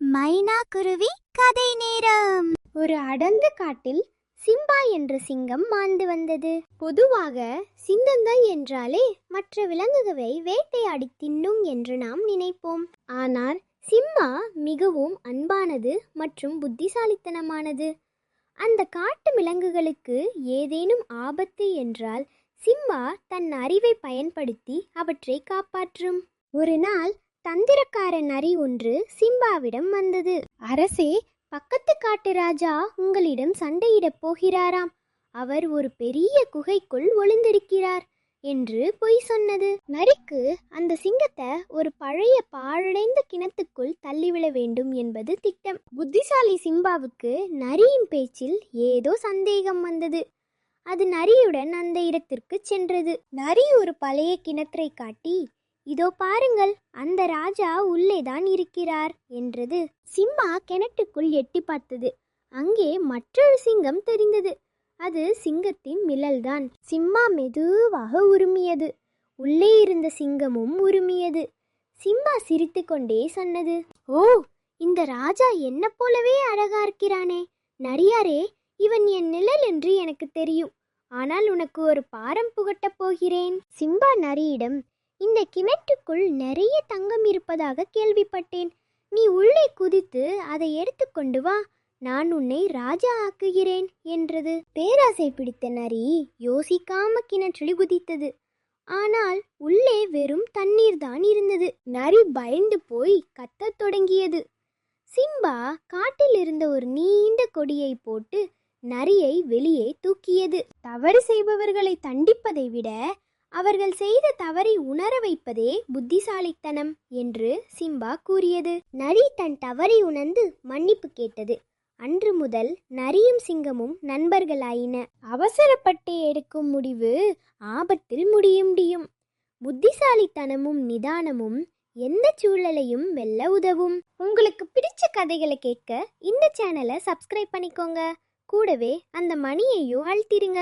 மைனா குருவி கதை நேரம். ஒரு அடர்ந்த காட்டில் சிம்பா என்ற சிங்கம் வாழ்ந்து வந்தது. பொதுவாக சிந்தந்தை என்றாலே மற்ற விலங்குகளை வேட்டையாடி தின்னும் என்று நாம் நினைப்போம். ஆனால் சிம்மா மிகவும் அன்பானது மற்றும் புத்திசாலித்தனமானது. அந்த காட்டு விலங்குகளுக்கு ஏதேனும் ஆபத்து என்றால் சிம்மா தன் அறிவை பயன்படுத்தி அவற்றை காப்பாற்றும். ஒரு நாள் தந்திரக்கார நரி ஒன்று சிம்பாவிடம் வந்தது. அரசே பக்கத்து காட்டு ராஜா உங்களிடம் சண்டையிடப் போகிறாராம். அவர் ஒரு பெரிய குகைக்குள் ஒளிந்திருக்கிறார் என்று பொய் சொன்னது. நரிக்கு அந்த சிங்கத்தை ஒரு பழைய பாழடைந்த கிணத்துக்குள் தள்ளிவிட வேண்டும் என்பது திட்டம். புத்திசாலி சிம்பாவுக்கு நரியின் பேச்சில் ஏதோ சந்தேகம் வந்தது. அது நரியுடன் அந்த இடத்திற்கு சென்றது. நரி ஒரு பழைய கிணற்றை காட்டி இதோ பாருங்கள் அந்த ராஜா உள்ளேதான் இருக்கிறார் என்றது சிம்மா கிணற்றுக்குள் எட்டி பார்த்தது. அங்கே மற்றொரு சிங்கம் தெரிந்தது. அது சிங்கத்தின் மிளல்தான் சிம்மா மெதுவாக உருமியது. உள்ளே இருந்த சிங்கமும் உருமியது. சிம்பா சிரித்துக்கொண்டே சொன்னது ஓ இந்த ராஜா என்ன போலவே அழகா இருக்கிறானே. நரியாரே இவன் என் நிழல் என்று எனக்கு தெரியும். ஆனால் உனக்கு ஒரு பாரம் புகட்டப் போகிறேன். சிம்பா நரியிடம் இந்த கிணற்றுக்குள் நிறைய தங்கம் இருப்பதாக கேள்விப்பட்டேன். நீ உள்ளே குதித்து அதை எடுத்துக்கொண்டு வா. நான் உன்னை ராஜா ஆக்குகிறேன் என்றது. பேராசை பிடித்த நரி யோசிக்காம கிணற்றில் குதித்தது. ஆனால் உள்ளே வெறும் தண்ணீர் தான் இருந்தது. நரி பயந்து போய் கத்தத் தொடங்கியது. சிம்பா காட்டில் இருந்த ஒரு நீண்ட கொடியை போட்டு நரியை வெளியே தூக்கியது. தவறு செய்பவர்களை தண்டிப்பதை விட அவர்கள் செய்த தவறை உணர வைப்பதே புத்திசாலித்தனம் என்று சிம்பா கூறியது. நரி தன் தவறை உணர்ந்து மன்னிப்பு கேட்டது. அன்று முதல் நரியும் சிங்கமும் நண்பர்களாயின. அவசரப்பட்டு எடுக்கும் முடிவு ஆபத்தில் முடிய முடியும் புத்திசாலித்தனமும் நிதானமும் எந்த சூழலையும் வெல்ல உதவும். உங்களுக்கு பிடிச்ச கதைகளை கேட்க இந்த சேனலை சப்ஸ்கிரைப் பண்ணிக்கோங்க. கூடவே அந்த மணியையும் அழுத்திடுங்க